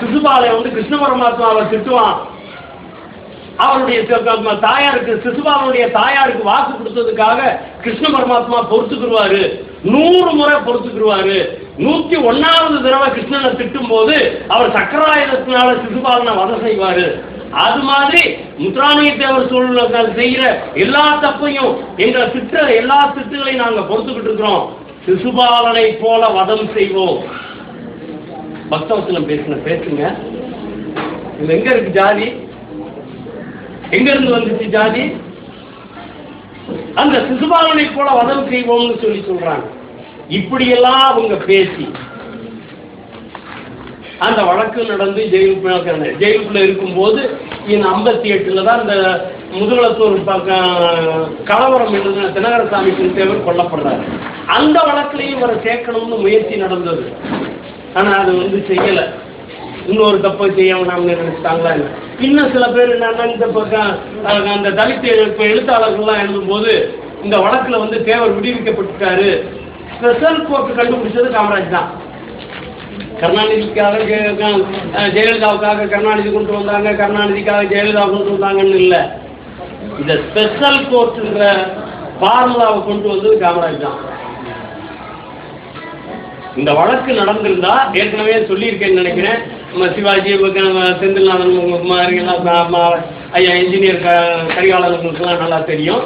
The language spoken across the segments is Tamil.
சிசுபாலை வந்து கிருஷ்ண பரமாத்மாவை திட்டுவான். அவருடைய தாயாருக்கு சிசுபாலனுடைய தாயாருக்கு வாக்கு கொடுத்ததுக்காக கிருஷ்ண பரமாத்மா பொறுத்துக்குருவாரு. நூறு முறை பொறுத்துக்குருவாரு. நூத்தி ஒன்னாவது தடவை கிருஷ்ணனை திட்டும் போது அவர் சக்கராயுதத்தினால சிசுபாலனை வதம் செய்வாரு. அது மாதிரி முத்ராணிய தேவர் சூழ்நிலை செய்யற எல்லா தப்பையும் எங்களை திட்ட எல்லா திட்டுகளையும் நாங்க பொறுத்துக்கிட்டு இருக்கிறோம். சிசுபாலனை போல வதம் செய்வோம். பக்தவசனம் பேசுன பேசுங்க. இது எங்க இருக்கு ஜாதி? எங்க இருந்து வந்துச்சு ஜாதி? அந்த சிசுபாலனை போல வதம் செய்வோம்னு சொல்லி சொல்றாங்க. இப்படியெல்லாம் அவங்க பேசி அந்த வழக்கு நடந்து ஜெயிலுக்குள்ள ஜெயிலுக்குள்ள இருக்கும்போது இந்த ஐம்பத்தி எட்டுல தான் இந்த முதுகுளத்தூர் கலவரம் எழுதின தினகரசாமி தேவர் கொல்லப்படுறாரு. அந்த வழக்கிலையும் இவரை சேர்க்கணும்னு முயற்சி நடந்தது. ஆனால் அது வந்து செய்யலை. இன்னொரு தப்பை செய்ய வேணாம்னு நினைச்சிட்டாங்களா என்ன? இன்னும் சில பேர் என்னன்னா இந்த பக்கம் அந்த தலித் இப்போ எழுத்தாளர்கள்லாம் எழுதும்போது இந்த வழக்கில் வந்து தேவர் விடுவிக்கப்பட்டுட்டாரு. ஸ்பெஷல் கோர்ட் கண்டுபிடிச்சது காமராஜ் தான். கருணாநிதிக்காக ஜெயலலிதாவுக்காக கருணாநிதி கொண்டு வந்தாங்க. கருணாநிதிக்காக ஜெயலலிதா கொண்டு வந்தாங்கன்னு இல்லை. இந்த ஸ்பெஷல் கோர்ட்டுன்ற ஃபார்முலாவை கொண்டு வந்தது காமராஜ் தான். இந்த வழக்கு நடந்திருந்தா ஏற்கனவே சொல்லியிருக்கேன்னு நினைக்கிறேன். நம்ம சிவாஜி செந்தில்நாதன் உங்க மாதிரி எல்லாம் ஐயா இன்ஜினியர் க கரிகாலனுக்குலாம் நல்லா தெரியும்.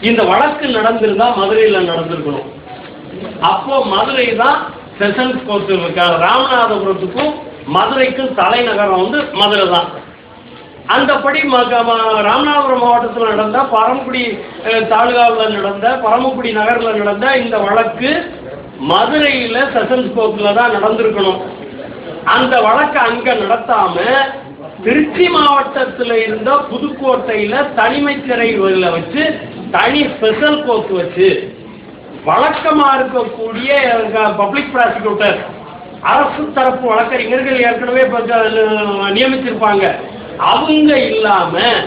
இந்த வழக்கு நடந்திருந்தா மதுரையில் நடந்திருக்கணும். அப்போ மதுரை தான் செஷன்ஸ் கோர்ட் இருக்கா? ராமநாதபுரத்துக்கும் மதுரைக்கும் தலைநகரம் வந்து மதுரை தான். அந்தபடி ம- ம- ராமநாதபுரம் மாவட்டத்தில் நடந்த பரமக்குடி தாலுகாவில் நடந்த பரமக்குடி நகரில் நடந்த இந்த வழக்கு மதுரையில் செஷன்ஸ் கோர்ட்டில் தான் நடந்திருக்கணும். அந்த வழக்கை அங்கே நடத்தாம திருச்சி மாவட்டத்தில் இருந்த புதுக்கோட்டையில் தனிமை சிறைகளில் வச்சு தனி ஸ்பெஷல் கோர்ட் வச்சு வழக்கமாக இருக்கக்கூடிய பப்ளிக் ப்ராசிக்யூட்டர் அரசு தரப்பு வழக்கறிஞர்கள் ஏற்கனவே நியமிச்சிருப்பாங்க. அவங்க இல்லாமல்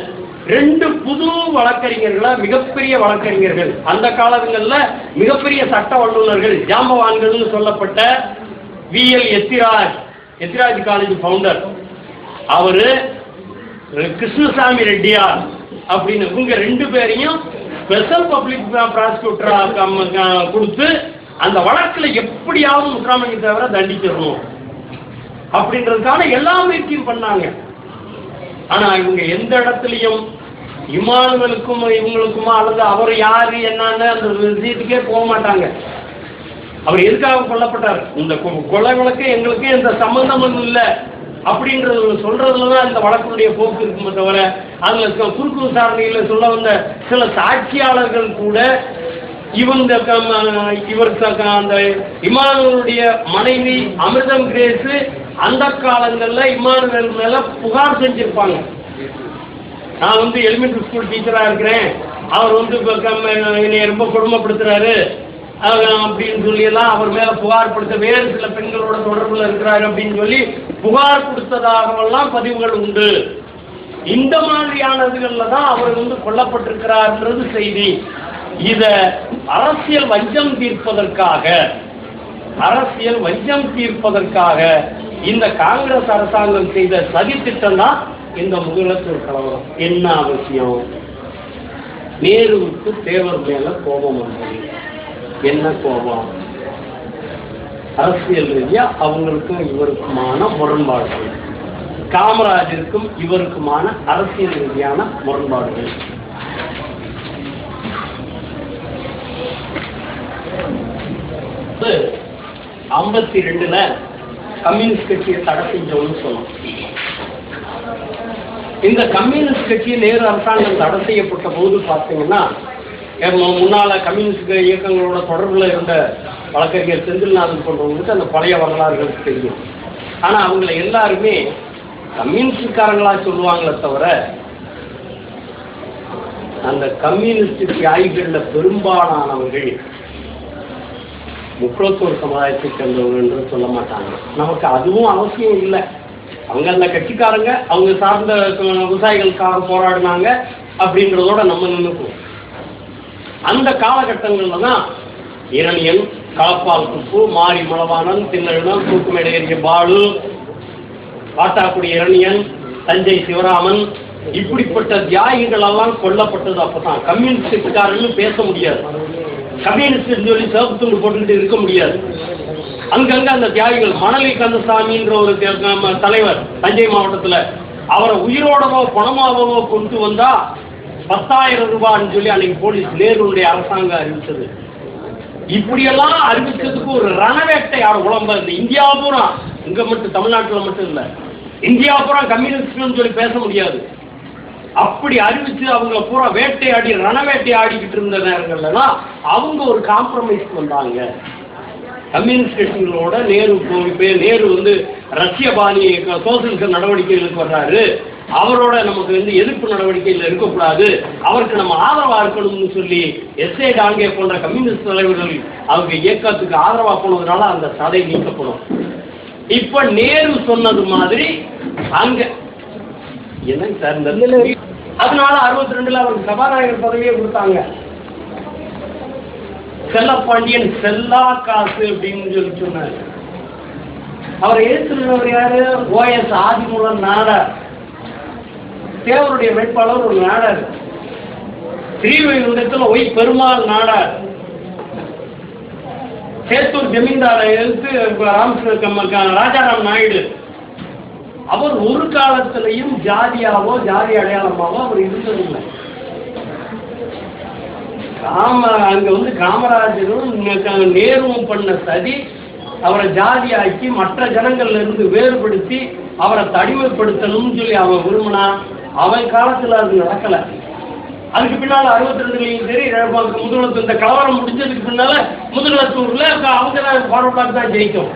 ரெண்டு புது வழக்கறிஞர்களா மிகப்பெரிய வழக்கறிஞர்கள். அந்த காலங்களில் மிகப்பெரிய சட்ட வல்லுநர்கள் ஜாம்பவான்கள்னு சொல்லப்பட்ட V L Ethiraj Ethiraj college founder அவர் கிருஷ்ணசாமி ரெட்டியார் அப்படின்னு இவங்க ரெண்டு பேரையும் ஸ்பெஷல் பப்ளிக் ப்ராசிக்யூட்டராக கொடுத்து அந்த வழக்கில் எப்படியாவது முத்துராமலிங்க தேவரை தண்டிச்சிடணும். அப்படின்றதுக்கான எல்லா முயற்சியும் பண்ணாங்க. ஆனால் இவங்க எந்த இடத்துலையும் இமானுவலுக்கும் இவங்களுக்குமா அல்லது அவர் யாரு என்னன்னு அந்த விஷயத்துக்கே போக மாட்டாங்க. அவர் எதுக்காக கொல்லப்பட்டார்? இந்த கொலை வழக்கு எங்களுக்கு எந்த சம்பந்தமும் இல்லை. அப்படின்றது சொல்றதுல தான் இந்த வழக்குடைய போக்கு இருக்குமே தவிர அதில் க- குறுக்கு விசாரணையில் சொல்ல வந்த சில சாட்சியாளர்கள் கூட இவங்க இவர் அந்த இமானுவலுடைய மனைவி அமிர்தம் கிரேஸ் அந்த காலங்கள்ல இமானுவல் மேல புகார் செஞ்சிருப்பாங்க. நான் வந்து எலிமெண்ட்ரி ஸ்கூல் டீச்சராக இருக்கிறேன். அவர் வந்து இப்போ என்னை ரொம்ப கொடுமைப்படுத்துறாரு. அப்படின்னு சொல்லியெல்லாம் அவர் மேலே புகார் கொடுத்த வேறு சில பெண்களோட தொடர்பில் இருக்கிறாரு அப்படின்னு சொல்லி புகார் கொடுத்ததாகவெல்லாம் பதிவுகள் உண்டு. இந்த மாதிரியானதுகளில் தான் அவர் வந்து கொல்லப்பட்டிருக்கிறார்ன்றது செய்தி. இத அரசியல் வஞ்சம் தீர்ப்பதற்காக அரசியல் வஞ்சம் தீர்ப்பதற்காக இந்த காங்கிரஸ் அரசாங்கம் செய்த சதி திட்டம் தான் இந்த முதலத்தில் கலவரம் என்ன அவசியம்? நேருவுக்கு தேவர் மேல கோபம் வந்தது. என்ன கோபம்? அரசியல் ரீதியா அவங்களுக்கும் இவருக்குமான முரண்பாடுகள். காமராஜருக்கும் இவருக்குமான அரசியல் ரீதியான முரண்பாடுகள். ஐம்பத்தி ரெண்டுல கம்யூனிஸ்ட் கட்சியை தடை செஞ்சோம்னு சொன்னோம் இந்த கம்யூனிஸ்ட் கட்சி நேரு அரசாங்கம் தடை செய்யப்பட்ட போது பார்த்தீங்கன்னா முன்னால் முன்னால கம்யூனிஸ்ட் இயக்கங்களோட தொடர்புல இருந்த வழக்கறிஞர் செந்தில்நாதன் போன்றவங்களுக்கு அந்த பழைய வரலாறுகளுக்கு தெரியும். ஆனா அவங்கள எல்லாருமே கம்யூனிஸ்ட்காரங்களா சொல்லுவாங்களே தவிர அந்த கம்யூனிஸ்ட் தியாகிகள்ல பெரும்பாலானவர்கள் முக்கியத்துவ சமுதாயத்தை சேர்ந்தவர்கள் என்று சொல்ல மாட்டாங்க. நமக்கு அதுவும் அவசியம் இல்லை. அவங்க அந்த கட்சிக்காரங்க அவங்க சார்ந்த விவசாயிகளுக்காக போராடினாங்க அப்படின்றதோட நம்ம நின்றுக்குவோம் அந்த காலகட்டங்கள்ல தான் இரணியன் களப்பால் குப்பு மாரி மலவாணன் திண்ணழகன் தூக்குமேடை பாலு காட்டாக்குடி இரணியன் தஞ்சை சிவராமன் இப்படிப்பட்ட தியாகிகள் எல்லாம் கொல்லப்பட்டது அப்பதான். கம்யூனிஸ்டுக்காரன்னு பேச முடியாது. கம்யூனிஸ்ட் சொல்லி சிவப்பு போட்டுக்கிட்டு இருக்க முடியாது. அங்கங்க அந்த தியாகிகள் மணலி கந்தசாமின்ற ஒரு தலைவர் தஞ்சை மாவட்டத்துல அவரை உயிரோடவோ பணமாகவோ கொண்டு வந்தா பத்தாயிரம் ரூபான்னு சொல்லி அன்னைக்கு போலீஸ் நேருடைய அரசாங்கம் அறிவிச்சது இப்படியெல்லாம் அறிவிச்சதுக்கு ஒரு ரணவேட்டை யார் உடம்ப இந்த இந்தியா பூரா இங்க மட்டும் தமிழ்நாட்டுல மட்டும் இல்ல. இந்தியா பூரா கம்யூனிஸ்ட்னு சொல்லி பேச முடியாது. அப்படி அறிவிச்சு அவங்க பூரா வேட்டையாடி ரணவேட்டை ஆடிக்கிட்டு இருந்த நேரங்கள்லாம் அவங்க ஒரு காம்ப்ரமைஸ் வந்தாங்க கம்யூனிஸ்ட் கட்சிகளோட நேரு போய் நேரு வந்து ரஷ்ய பாணி சோசியலிச நடவடிக்கைகளுக்கு வர்றாரு. அவரோட நமக்கு வந்து எதிர்ப்பு நடவடிக்கையில் இருக்கக்கூடாது. அவருக்கு நம்ம ஆதரவா இருக்கணும்னு சொல்லி எஸ் ஏ டாங்கே போன்ற கம்யூனிஸ்ட் தலைவர்கள் அவங்க இயக்கத்துக்கு ஆதரவா போனதுனால அந்த தடை நீக்கப்படும். இப்ப நேரு சொன்னது மாதிரி அங்க என்னங்க சார் அதனால அறுபத்தி ரெண்டுல அவருக்கு சபாநாயகர் பதவியே கொடுத்தாங்க. செல்லப்பாண்டியன் செல்லா காசு அப்படின்னு சொல்லி சொன்னார். அவரை எழுத்துள்ளவர் யாரு? O S Adimoolam Nadar. தேவருடைய வேட்பாளர் ஒரு நாடார். ஸ்ரீவைகுண்டத்தில் ஒய் பெருமாள் நாடார். சேத்தூர் ஜமீன்தாரை எழுத்து ராமகிருஷ்ண ராஜாராம் நாயுடு. அவர் ஒரு காலத்திலையும் ஜாதியாவோ ஜாதி அடையாளமாவோ அவர் இருந்ததில்லை. காம அங்க வந்து காமராஜரும் நேருவும் பண்ண சதி அவரை ஜாதியாக்கி மற்ற ஜனங்கள்ல இருந்து வேறுபடுத்தி அவரை தனிமைப்படுத்தணும்னு சொல்லி அவன் விரும்பினா அவன் காலத்துல அது நடக்கல. அதுக்கு பின்னால அறுபத்தி ரெண்டுலையும் சரி முதுகுளத்து இந்த கலவரம் முடிஞ்சதுக்கு பின்னால முதுகுளத்தூர்ல அவங்க தான் ஃபார்வர்டாக தான் ஜெயிக்கும்.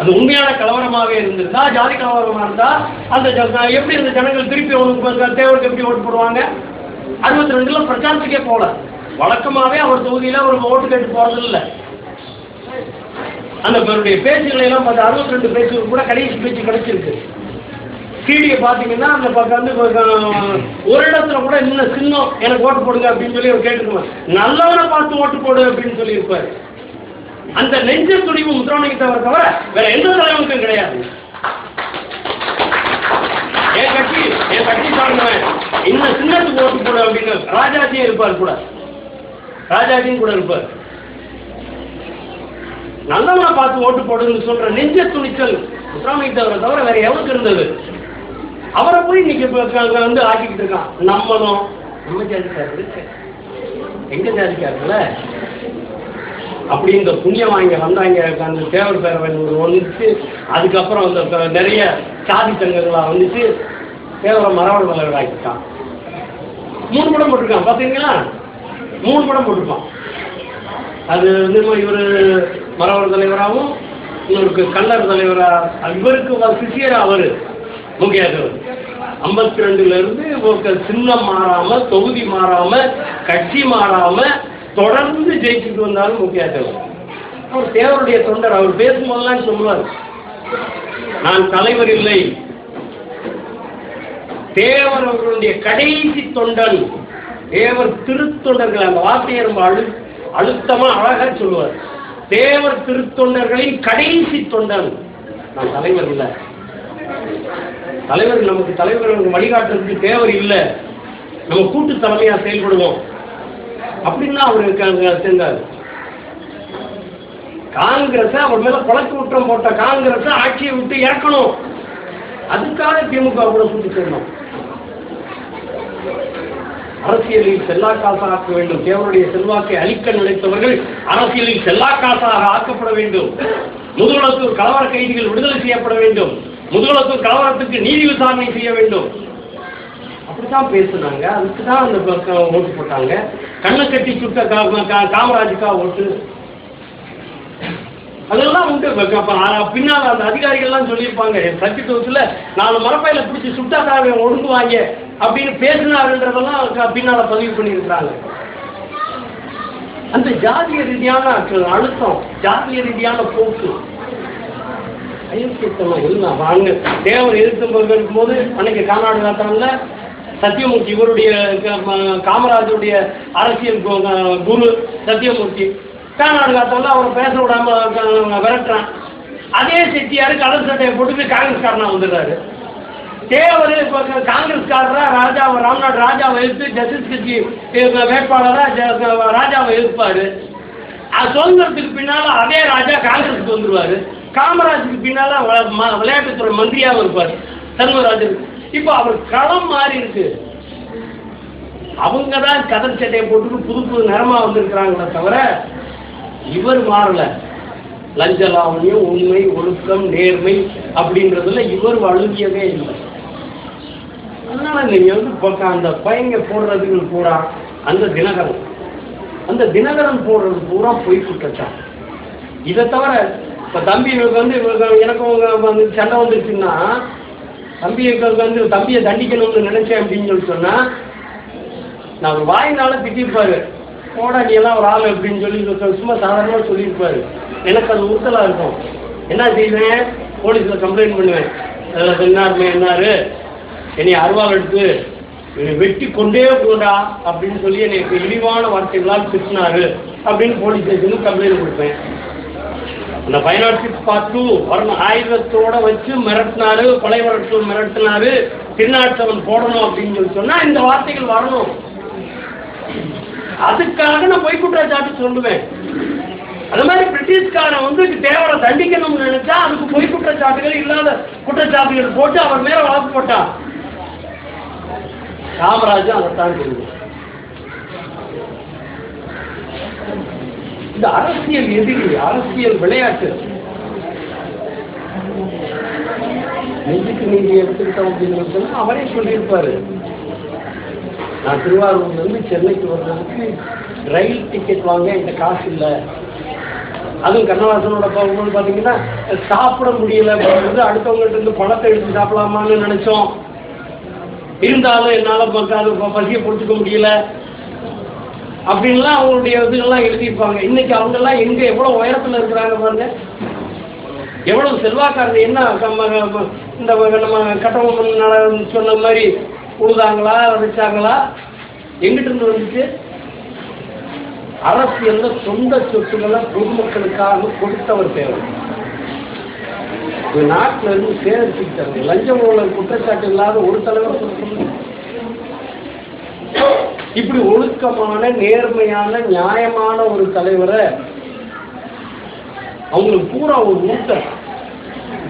அது உண்மையான கலவரமாகவே இருந்திருந்தா ஜாதி கலவரமா இருந்தா அந்த எப்படி இந்த ஜனங்கள் திருப்பி அவனுக்கு தேவருக்கு எப்படி ஓட்டு போடுவாங்க? அறுபத்தி ரெண்டுல பிரச்சாரத்துக்கே போல வழக்கமாவே அவர் தொகுதியில ஒரு ஓட்டு கேட்டு போறது இல்ல. அந்த பேருடைய பேச்சுகளை எல்லாம் பார்த்து அறுபத்தி ரெண்டு பேச்சுகள் கூட கடைசி பேச்சு கிடைச்சிருக்கு. கீழே பார்த்தீங்கன்னா அந்த பக்கம் வந்து ஒரு இடத்துல கூட இன்னும் சின்னம் எனக்கு ஓட்டு போடுங்க அப்படின்னு சொல்லி அவர் கேட்டுக்குவார் நல்லவனை பார்த்து ஓட்டு போடு அப்படின்னு சொல்லியிருப்பார். அந்த நெஞ்ச துணிவு முத்துராமலிங்க தவிர தவிர வேற எந்த தலைவனுக்கும் கிடையாது. என் கட்சி என் கட்சி சார்ந்தவன். இந்த சின்னத்துக்கு ஓட்டு போடு அப்படின்னு ராஜாஜியும் இருப்பார் கூட. ராஜாஜியும் கூட இருப்பார். நல்லவனை பார்த்து ஓட்டு போடுன்னு சொல்ற நெஞ்ச துணிச்சல் முத்துராமலிங்க தவிர தவிர வேற எவனுக்கு இருந்தது? அவரை போய் இன்னைக்கு இப்ப க- வந்து ஆக்கிக்கிட்டு இருக்கான். நம்மளும் நம்ம ஜாதிக்காரரு எங்க ஜாதிக்காரர்ல? அப்படி இந்த புண்ணியம் வாங்கி வந்தாங்க. அந்த தேவர் பேரவை ஒன்றுச்சு வந்துச்சு அதுக்கப்புறம் அந்த நிறைய சாதி சங்கங்களாக வந்துச்சு. தேவரை மரவண மலர் மூணு படம் போட்டிருக்கான் பார்த்தீங்களா மூணு படம் போட்டிருப்பான். அது வந்து இவர் மரவர் தலைவராகவும் இவருக்கு கல்லர் தலைவரா இவருக்கு வ- அவர் முக்கியவர் ஐம்பத்தி ரெண்டுல இருந்து சின்னம் மாறாம தொகுதி மாறாம கட்சி மாறாம தொடர்ந்து ஜெயிச்சுட்டு வந்தாலும் முக்கியத்தவர் அவர் தேவருடைய தொண்டர் அவர் பேசும்போதெல்லாம் சொல்லுவார். நான் தலைவர் இல்லை. தேவர் அவர்களுடைய கடைசி தொண்டன். தேவர் திருத்தொண்டர்கள் அந்த வார்த்தையை ரொம்ப அழு அழுத்தமா அழகா சொல்லுவார். தேவர் திருத்தொண்டர்களின் கடைசி தொண்டன். நான் தலைவர் இல்லை. தலைவர் நமக்கு தலைவர் வழிகாட்டுறதுக்கு தேவர் இல்லை. நம்ம கூட்டு தலைமையா செயல்படுவோம். அப்படின்னு அவருக்கு அங்க சேர்ந்தார். காங்கிரஸ் அவர் மேல கொலைக்கு குற்றம் போட்ட காங்கிரஸ் ஆட்சியை விட்டு இறக்கணும். அதுக்காக திமுக கூட சுட்டு சேரணும் அரசியலில் செல்லா காசாக ஆக்க வேண்டும். தேவனுடைய செல்வாக்கை அழிக்க நினைத்தவர்கள் அரசியலில் செல்லா காசாக ஆக்கப்பட வேண்டும். முதுகுளத்தூர் கலவர கைதிகள் விடுதலை செய்யப்பட வேண்டும். முதுகுளத்தூர் கலவரத்துக்கு நீதி விசாரணை செய்ய வேண்டும். அப்படித்தான் பேசுனாங்க. அதுக்கு தான் அந்த பக்கம் ஓட்டு போட்டாங்க. கண்ணை கட்டி சுட்ட கா- காமராஜுக்கா ஓட்டு. அதெல்லாம் உண்டு. பின்னால் அந்த அதிகாரிகள்லாம் சொல்லியிருப்பாங்க சத்தியத்துவத்தில் நாலு மரப்பையில பிடிச்சி சுட்டாதாவே ஒழுங்குவாங்க. அப்படின்னு பேசினாருன்றதெல்லாம் க- பின்னால பதிவு பண்ணியிருக்கிறாங்க. அந்த ஜாதிய ரீதியான அழுத்தம் ஜாதிய ரீதியான போக்கு. அயோக்கியத்தெல்லாம் இல்லை வாங்க. தேவர் எதிர்த்து இருக்கும்போது அன்னைக்கு காநாடு காத்தாங்கல்ல சத்தியமூர்த்தி இவருடைய காமராஜருடைய அரசியல் குரு சத்தியமூர்த்தி. காநாடு காத்தால அவரை பேச விடாம விரட்டுறான். அதே செட்டியார் கலர் சட்டையை போட்டுட்டு காங்கிரஸ்காரனா வந்துடுறாரு. தேவர் இப்போ காங்கிரஸ்காரரா ராஜாவை ராம்நாத் ராஜாவை எழுத்து ஜஸ்டிஸ் கட்சி வேட்பாளராக ஜ- ராஜாவை எழுப்பாரு. அது சுதந்திரத்துக்கு பின்னால அதே ராஜா காங்கிரஸுக்கு வந்துருவாரு. காமராஜுக்கு பின்னால வ- விளையாட்டுத்துறை மந்திரியாவும் இருப்பார். தர்மராஜர் இப்போ அவர் களம் மாறி இருக்கு. அவங்க தான் கதர் சட்டையை போட்டுட்டு புது புது நிறமா வந்திருக்கிறாங்களே தவிர இவர் மாறல. லஞ்சலாவணியம் உண்மை ஒழுக்கம் நேர்மை அப்படின்றதுல இவர் வழுகியவே இல்லை. அதனால நீங்க வந்து பக்க அந்த பையங்க போடுறதுக்கு பூரா அந்த தினகரன். அந்த தினகரன் போடுறது பூரா பொய் குற்றச்சாட்டு. இதை தவிர இப்போ தம்பி இவருக்கு வந்து இவருக்கு எனக்கும் வந்து சண்டை வந்துருச்சுன்னா தம்பி இவருக்கு வந்து தம்பியை தண்டிக்கணும்னு நினைச்சேன் அப்படின்னு சொல்லி சொன்னா நான் ஒரு வாயினால திட்டிருப்பாரு. போடா நீ எல்லாம் ஒரு ஆள் அப்படின்னு சொல்லி சும்மா சாதாரணமாக சொல்லியிருப்பாரு. எனக்கு அது உறுத்தலாக இருக்கும். என்ன செய்வேன்? போலீஸில் கம்ப்ளைண்ட் பண்ணுவேன். அதில் என்னாருமே என்னாரு? என்னை அருவாள் எடுத்து என்னை வெட்டி கொண்டே போடா அப்படின்னு சொல்லி எனக்கு இழிவான வார்த்தைகளால் திட்டினாரு அப்படின்னு போலீஸ் ஸ்டேஷனுக்கு கம்ப்ளைண்ட் கொடுப்பேன் அந்த ஃபைனான்ஸ் சிக்ஸ் பார்த்து வரணும் ஆயுதத்தோட வச்சு மிரட்டினாரு கொலை வரட்டு மிரட்டினாரு திருநாட்டவன் போடணும் அப்படின்னு சொல்லி சொன்னா இந்த வார்த்தைகள் வரணும். அதுக்காக நான் பொய் குற்றச்சாட்டு சொல்லுவேன். அது மாதிரி பிரிட்டிஷ்காரன் வந்து தேவரை தண்டிக்கணும்னு நினைச்சா அதுக்கு பொய் குற்றச்சாட்டுகள் இல்லாத குற்றச்சாட்டுகள் போட்டு அவர் மேல வழக்கு போட்டான். காமராஜும் அதைத்தான் சொல்லுவேன் இந்த அரசியல் எதிரி அரசியல் விளையாட்டு. நெஞ்சுக்கு நீதி எடுத்துக்கிட்டோம் அப்படின்னு சொன்னா அவரே சொல்லியிருப்பாரு. நான் திருவாரூர்ல இருந்து சென்னைக்கு வர்றதுக்கு ரயில் டிக்கெட் வாங்க என்கிட்ட காசு இல்லை. அதுவும் கண்ணவாசனோட போகும்போது பார்த்தீங்கன்னா சாப்பிட முடியல அப்படின்றது அடுத்தவங்ககிட்ட இருந்து பணத்தை எடுத்து சாப்பிடலாமான்னு நினைச்சோம். இருந்தாலும் என்னால் அது பசியை பொறுத்துக்க முடியல. அப்படின்லாம் அவங்களுடைய இதுகள்லாம் எழுதியிருப்பாங்க. இன்னைக்கு அவங்கெல்லாம் எங்க எவ்வளவு உயரத்துல இருக்கிறாங்க பாருங்க. எவ்வளவு செல்வாக்காரங்க என்ன நம்ம இந்த நம்ம கட்டபொம்மன் சொன்ன மாதிரி உழுதாங்களா வச்சாங்களா எங்கிட்ட இருந்து வந்துச்சு. அரசியல்ல சொந்த சொத்துக்களை பொதுமக்களுக்காக கொடுத்தவர் தேவை இந்த நாட்டில் இருந்து சேகரிச்சுக்கிட்டாங்க லஞ்சம் ஊழல் குற்றச்சாட்டு இல்லாத ஒரு தலைவர் இப்படி ஒழுக்கமான நேர்மையான நியாயமான ஒரு தலைவரை அவங்களுக்கு பூரா ஒரு ஊட்டம்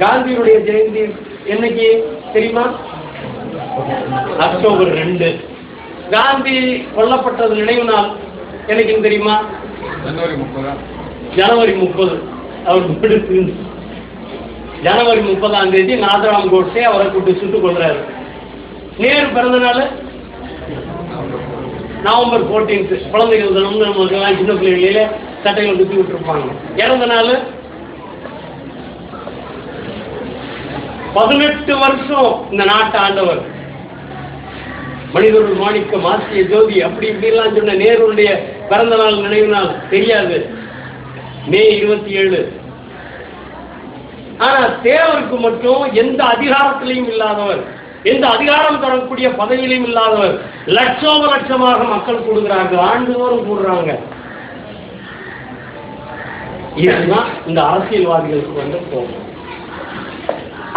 காந்தியுடைய ஜெயந்தி என்னைக்கு தெரியுமா? அக்டோபர் ரெண்டு. காந்தி கொல்லப்பட்டது நினைவு நாள் என்னைக்குன்னு தெரியுமா? ஜனவரி முப்பதா. ஜனவரி முப்பது. அவர் விடுத்து ஜனவரி முப்பதாம் தேதி நாதராம் கோட்ஸே அவரை கூட்டி சுட்டுக் கொள்றாரு நேரு பிறந்த நாள் நவம்பர் ஃபோர்டீன்த் குழந்தைகள் தினம்னு நமக்கு சின்ன பிள்ளைகளிலே சட்டைகள் குத்தி விட்டுருப்பாங்க. இறந்த நாள் பதினெட்டு வருஷம் இந்த நாட்டை ஆண்டவர். மனிதர்கள் மாணிக்க மாசிய ஜோதி அப்படி இப்படிலாம் சொன்ன நேருடைய பிறந்த நாள் நினைவு நாள் தெரியாது. மே இருபத்தி ஏழு. ஆனா தேவருக்கு மட்டும் எந்த அதிகாரத்திலையும் இல்லாதவர் எந்த அதிகாரம் தரக்கூடிய பதவியிலையும் இல்லாதவர் லட்சோப லட்சமாக மக்கள் கொடுக்குறாங்க ஆண்டுதோறும் கூடுறாங்க. இதுதான் இந்த அரசியல்வாதிகளுக்கு வந்து போகும்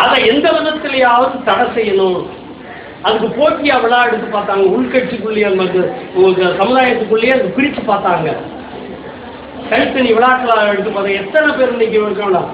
அதை எந்த விதத்திலேயாவது தடை செய்யணும். அதுக்கு போட்டியா விழா எடுத்து பார்த்தாங்க. உள்கட்சிக்குள்ளேயே மற்ற சமுதாயத்துக்குள்ளேயே அது பிரித்து பார்த்தாங்க. கைத்தனி விழாக்களா எடுத்து பார்த்தா எத்தனை பேர் இன்னைக்கு இருக்கலாம்